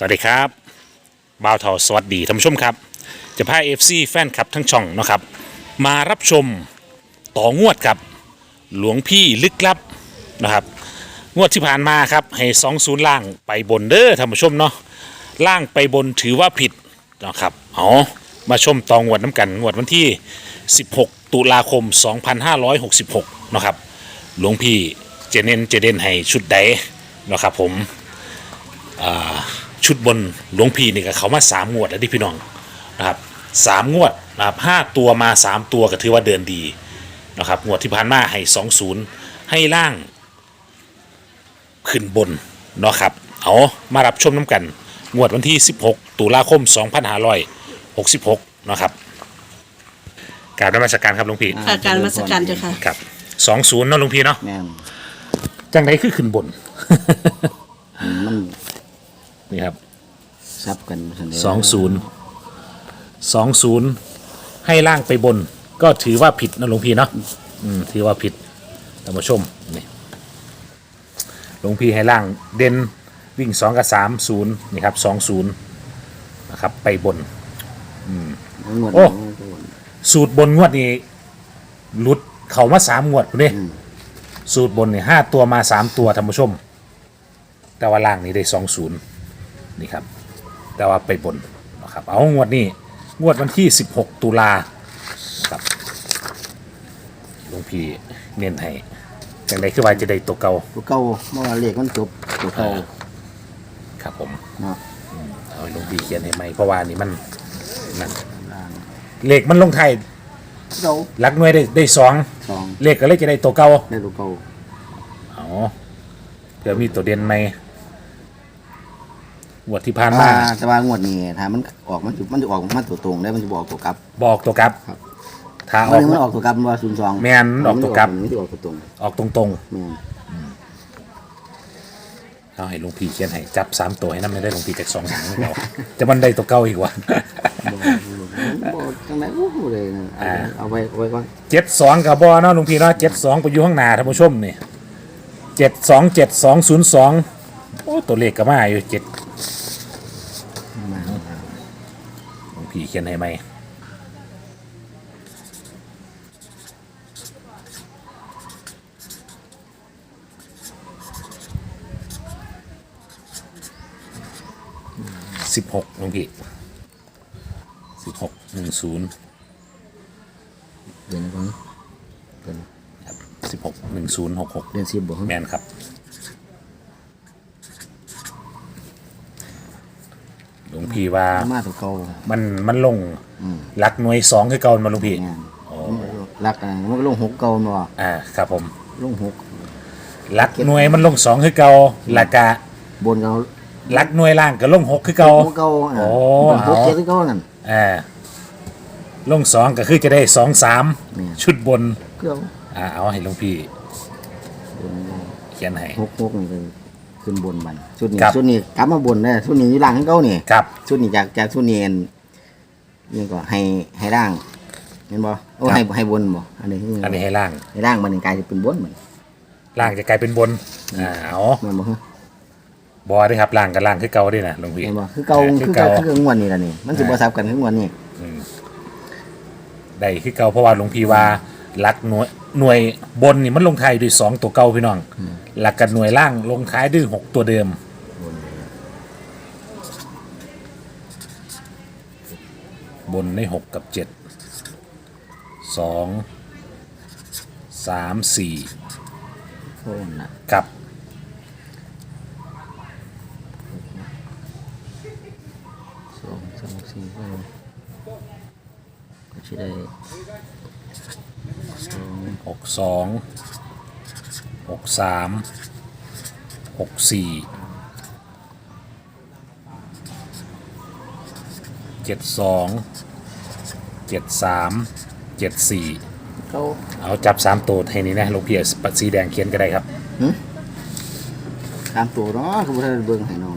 สวัสดีครับบ่าวเทาสวัสดีท่านผู้ชมครับ จะพาเอฟซีแฟนคลับทั้งช่องนะครับ มารับชมต่องวดครับ หลวงพี่ลึกลับนะครับ งวดที่ผ่านมาครับ ให้สองศูนย์ล่างไปบนเด้อท่านผู้ชมเนาะล่างไปบนถือว่าผิดนะครับเอามาชมต่องวดน้ำกันงวดวันที่ 16 ตุลาคม 2566นะครับหลวงพี่เจเน้นเจเด่นให้ชุดใดนะครับผม อ่า ชุดบนหลวงพี่นี่ก็เขามาสามงวดแล้วที่พี่น้องนะครับสามงวดนะครับห้าตัวมาสามตัวก็ถือว่าเดินดีนะครับงวดที่ผ่านมาให้สองศูนย์ให้ล่าง ขึ้นบนเนาะครับเอามารับชมน้ำกัน งวดวันที่ 16 ตุลาคม 2566เนาะครับกรารนมัสการครับหลวงพี่ค่ะการนมาสการเจ้าค่ะ ครับสองศูนย์เนาะหลวงพี่เนาะแม่นจังไดคือขึ้นบน มัน นี่ครับซับกันซั่นเด้สองศูนย์สองศูนย์ให้ล่างไปบน ก็ถือว่าผิดนะหลวงพี่เนาะอืมถือว่าผิดท่านผู้ชมนี่หลวงพี่ให้ล่างเด่นวิ่งสองกับสามศูนย์นี่ครับสองศูนย์นะครับไปบน ทั้งหมดโอ้ทั้งหมดสูตรบนงวดนี้หลุดเขามาสามงวดคุณนี่สูตรบนนี่ห้าตัวมาสามตัวท่านผู้ชม แต่ว่าล่างนี้ได้สองศูนย์ นี่ครับ แต่ว่าไปบนนะครับเอางวดนี้งวดวันที่สิบหกตุลาครับหลวงพี่เน้นให้จังไดคือว่าจะได้ตัวเก่าตัวเก่าเมื่อวานเลขมันจบตัวเก่าครับผมเนาะเอาให้หลวงพี่เขียนให้ไหมเพราะว่านี่มันนั่นล่างเลขมันลงไทายเก่าหลักหน่วยได้ได้สองสองเลขก็เลยจะได้ตัวเก่าได้ตัวเก่าอ๋อเผื่อมีตัวเด่นไหม งวดที่ผ่านแต่มาว่าแต่ว่างวดนี้ถ้ามันออกมันจะมันจะออกมันตัวตรงได้มันจะบอกตัวกลับบอกตัวกลับครับถ้าอวัอนกนึงมันออกตัวกลับมันว่าศูนย์สองแม่นออกตัวกลับมันจะออกตัวตรงออกตรงแม่นๆเอาให้หลวงพี่เขียนให้จับสามตัวให้น้ำไม่ได้หลวงพี่จากสองหางเราจะมันได้ตัวเก่าอีกวะบอกจังไหนโอ้โหเลยนะเอาอ่าเอาไว้เอาไว้ก่อนเจ็ดสองกับบอเนาะหลวงพี่เนาะเจ็ดสองไปอยู่ข้างหน้าท่านผู้ชมนี่เจ็ดสองเจ็ดสองศูนย์สองโอ้ตัวเลขก็มาอยู่เจ็ด มา หลวงพี่เขียนให้ไหมสิบหกหลวงพี่สิบหกหนึ่งศูนย์เดือนก่อนเดือน ครับสิบหกหนึ่งศูนย์หกหกเดือนสิบบ่แมนครับ หลวงพี่ว่ามาตัวเก่ามันมันลงหลักหน่วยสองคือเก่ามาหลวงพี่แม่นรักอะมันก็ลงหกเก่าเนาะอ่าครับผมลงหกหลักหน่วยมันลงสองคือเก่าหลักกะบนเขาหลักหน่วยล่างก็ลงหกคือเก่า หกเก่าอะโอ้มันหกเอา เจ็ดคือเก่านั่นอ่าลงสองก็คือจะได้สองสามแม่นชุดบนเก่าอ่าเอาให้หลวงพี่บนเขียนให้หกหกนี่คือ ขึ้นบนบันชุดนี้ครับชุดนี้กลับมาบนได้ชุดนี้อยู่หลังคือเก่านี่ครับ ชุดนี้จากจากชุดนี้อันนี่ก็ให้ให้ร่างเห็นบ่โอ้ให้ให้บนบ่อันนี้คืออันนี้ให้ล่าง ให้ร่างมันกลายเป็นบนมันล่างจะกลายเป็นบนอ่าเอาแม่นบ่ฮะบอได้ครับล่างกับล่างคือเก่าด้วยนะหลวงพี่เห็นบ่คือเก่าคืคืออเก่าเก่าคืองวดนี่ล่ะนี่มันสิบ่ซับกันคืองวดนี้ได้คือเก่าเพราะว่าหลวงพี่ว่า หลักหน่วยหน่วยบนนี่มันลงท้ายด้วยสองตัวเก่าพี่น้อง หลักกับหน่วยล่างลงท้ายด้วยหกตัวเดิม บนได้หกกับเจ็ดสองสามสี่โอ้น่ะกับสองสามสี่ห้าก็สิได้สอง หกสองหกสามหกสี่เจ็ดสองเจ็ดสามเจ็ดสี่เก่าเอาจับสามตัวให้นี้นะหลวงพี่เอาปัดสีแดงเขียนก็ได้ครับตามตัวเนาะคือบ่ทันเบิ่งให้น้อง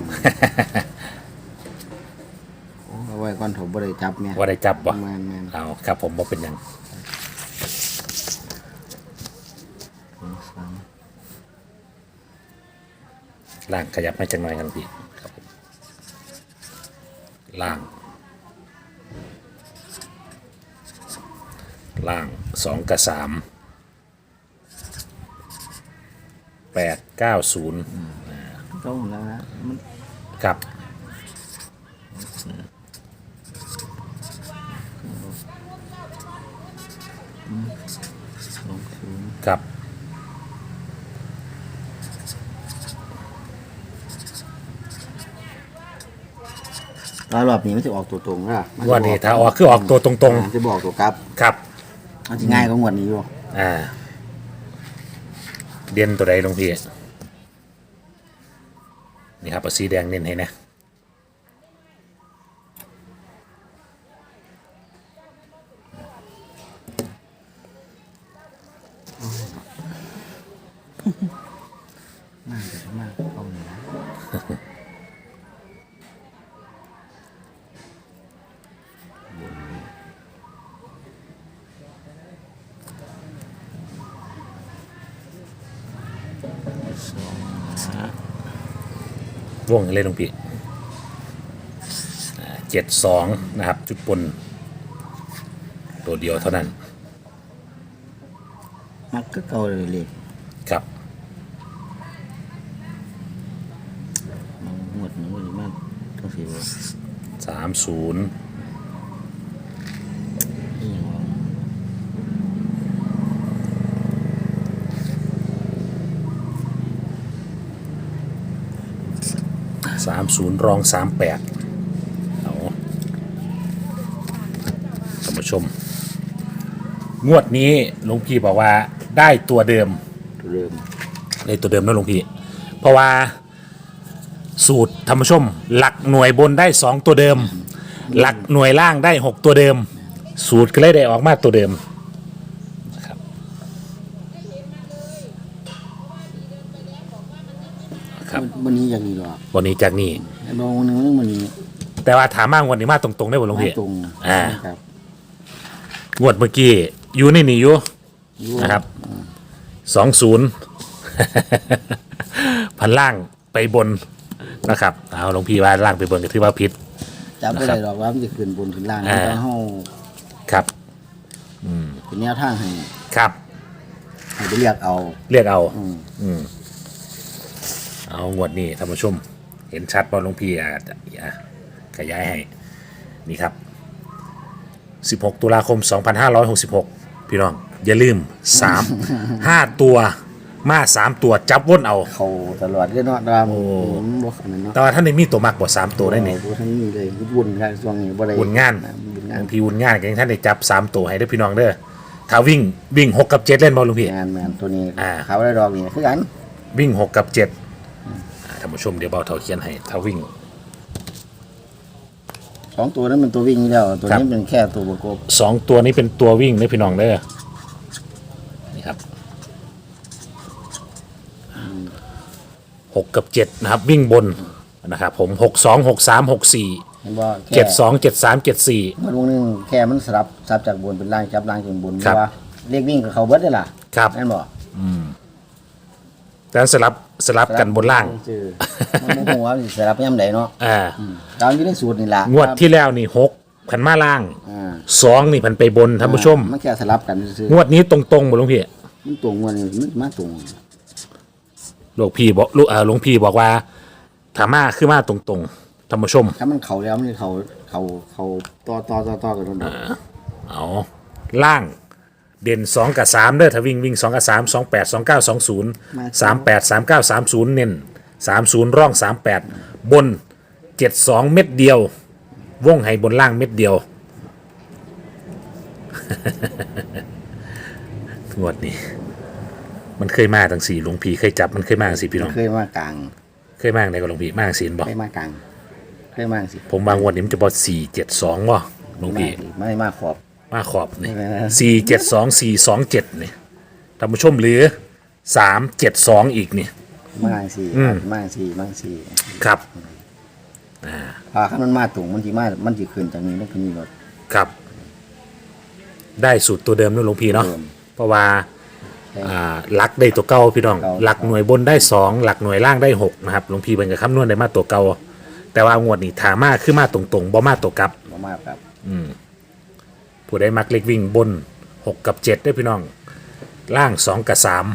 โอ้เอาไว้ก่อนผมบ่ได้จับแม่ว่าได้จับบ่แม่นแม่นเอาครับผมบ่เป็นหยัง สองสาม ล่างขยับมาจังหน่อยครับหลวงพี่ครับผมล่าง ล่างสองกับสามแปดเก้าศูนย์ต้องแล้วนะมันครับ สองศูนย์ ครับ แล้วรอบนี้มันจะออกตัวตรงนะมัจะงวดนี้ถ้าออกคือออกตัวตรงอ่าจะบอกตัวกลับๆ ครับ มันจะง่ายกว่างวดนี้อยู่อ่า เด่นตัวใดหลวงพี่ นี่ครับเอาสีแดงเน้นให้นะ ว่องเลยหลวงพี่เจ็ดสองนะครับ จุดปนตัวเดียวเท่านั้น มักก็เก่าเลยเลยครับมันหมดหนึ่งวันนี้มันต้องเสียว่าสามศูนย์ อีหยังวะ สาม ศูนย์รองสามแปดเอาท่านผู้ชม งวดนี้หลวงพี่บอกว่าได้ตัวเดิมตัวเริ่มในตัวเดิมนะหลวงพี่ เพราะว่าสูตรธรรมชม หลักหน่วยบนได้2ตัวเดิม หลักหน่วยล่างได้6ตัวเดิม สูตรก็เลยได้ออกมาตัวเดิมนะครับ ครับวันนี้อย่างนี้หรอกวันนี้จากนี้ ไอ้บางวันหนึงวันนี้แต่ว่าถามมากวันนี้มาตรงๆได้บ่หลวงพี่มาตรงอ่า ครับงวดเมื่อกี้อยู่ในนี่อยู่ อยู่นะครับ สองศูนย์ พันล่างไปบนนะครับ เอาหลวงพี่ว่าล่างไปบนก็ถือว่าผิด จับไม่ได้หรอกว่ามันจะขึ้นบนขึ้นล่างอ่า แล้วเฮาครับ เป็นแนวทางให้ครับ ให้ไปเรียกเอา เรียกเอา อืมอืม เอางวดนี้ท่านผู้ชม เห็นชัดป่ะหลวงพี่อะอะขยายให้ นี่ครับ 16 ตุลาคม 2566 พี่น้อง อย่าลืม 3 5 ตัวมา 3 ตัวจับวนเอา เขาตลอดเลยเนาะดามผมบ่ขนาดนั้นเนาะแต่ว่าท่านได้มีตัวมักบ่3ตัวได้นี่โอ้ทั้งนี้เลยวุ่นกันช่วงนี้บ่ได้วุ่นงานวุ่นงาบานงทีวุ่นงานกันท่านได้จับ 3 ตัวให้ได้อพี่น้องเด้อถ้าวิ่งวิ่ง 6 กับ 7 เล่นบอลลุงพี่ งานแมนตัวนี้อ่า เขาได้ดอกนี่คือกัน วิ่ง 6 กับ7อ่า ท่านผู้ชมเดี๋ยวเบาเท่าเขียนให้ถ้าวิ่ง สองตัวนั้นเป็นตัววิ่งอยู่แล้วตัวครับนี้เป็นแค่ตัวประกบสองตัวนี้เป็นตัววิ่งนะพี่น้องเด้อนี่ครับหกกับเจ็ดนะครับ วิ่งบนนะครับผมหกสองหกสามหกสี่เห็นบ่แค่เจ็ดสองเจ็ดสามเจ็ดสี่ มันวงหนึงแค่มันสลับสลับจากบนเป็นล่างจับล่างจนบนครับ ว่าเรียกวิ่งกับเขาเบิดได้ล่ะครับแม่นบ่ แต่สลับสลับกันบนล่างชื่อมันบ่ฮู้ว่าสิสลับยามใดเนาะอ่าตามอยู่ในสูตรนี่ล่ะงวดที่แล้วนี่หกพันมาล่างอ่าสองนี่พันไปบนท่านผู้ชม มันแค่สลับกันซื่องวดนี้ตรงๆหมดหลวงพี่ๆมันตรงวันนี้มันมาตรงหลวงพี่บอกลูกเออหลวงพี่บอกว่าถามาคือมาตรงๆท่านผู้ชม ถ้ามันเข้าแล้วมันเข้าเข้าเข้าต่อต่อต่อต่อกันโดนเอาล่าง เด่น2กับ3เด้อถ้าวิ่งวิ่ง2กับ3 2 8 2 9 2 0 3 8 3 9 3 0เน้น30ร่อง38บน72เม็ดเดียว วงให้บนล่างเม็ดเดียวงวดนี้ มันเคยมาทั้งสี่หลวงพี่เคยจับมันเคยมาทั้งสี่พี่น้องเคยมากลางเคยมาในกับหลวงพี่มาทั้งสี่บอกเคยมากลางเคยมากสิผมบางวันนี้มันจะบอกสี่เจ็ดสองว่หลวงพี่ไม่มากขอบ มาขอบนี่เออสี่เจ็ดสองสี่สองเจ็ดนี่ท่านผู้ชมหรือสามเจ็ดสองอีกนี่มากสิมากสิมากสิครับพาคันมันมาตรงมันสิมามันสิขึ้นจากนี้ลงไปนี่รถครับ ได้สูตรตัวเดิมด้วยหลวงพี่เนาะเดิมเพราะว่าอ่าหลักได้ตัวเก่าพี่น้องเก่าหลักหน่วยบนได้สองหลักหน่วยล่างได้หกนะครับหลวงพี่เป็นกับคำนวณได้มาตัวเก่าแต่ว่างวดนี้ถามาคือมาตรงๆบ่มาตัวกลับบ่มากครับ ผู้ใดมักเล็กวิ่งบนหกกับเจ็ดด้วยพี่น้อง ล่างสองกับสาม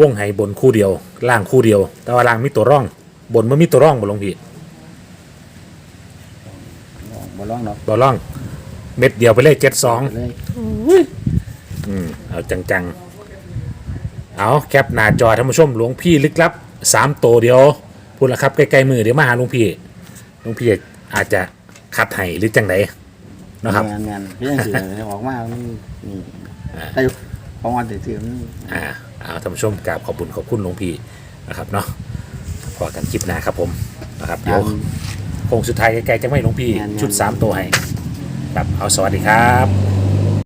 วงไห้บนคู่เดียว ล่างคู่เดียว แต่ว่าล่างมีตัวร่อง บนมันมีตัวร่องบ่ลงพี่บ่ร้องดอกตัวร่อง เม็ดเดียวไปเลยเจ็ดสองเลยเอาจังๆ เอาแคปหน้าจอท่านผู้ชมหลวงพี่ลึกลับสามตัวเดียวพูดแล้วครับใกล้ๆมือเดี๋ยวมาหาหลวงพี่หลวงพี่อาจจะ คัดให้หรือจังไหนนะครับงานงานเรื่องสิออกมามันนี่แต่ของวันถือๆมันอ่าเอาท่านผู้ชมกราบขอบคุณขอบคุณหลวงพี่นะครับเนาะพอกันคลิปหน้าครับผมนะครับเดี๋ยวโค้งสุดท้ายใกล้ๆจะไม่หลวงพี่ชุด3ตัวให้ครับเอาสวัสดีครับ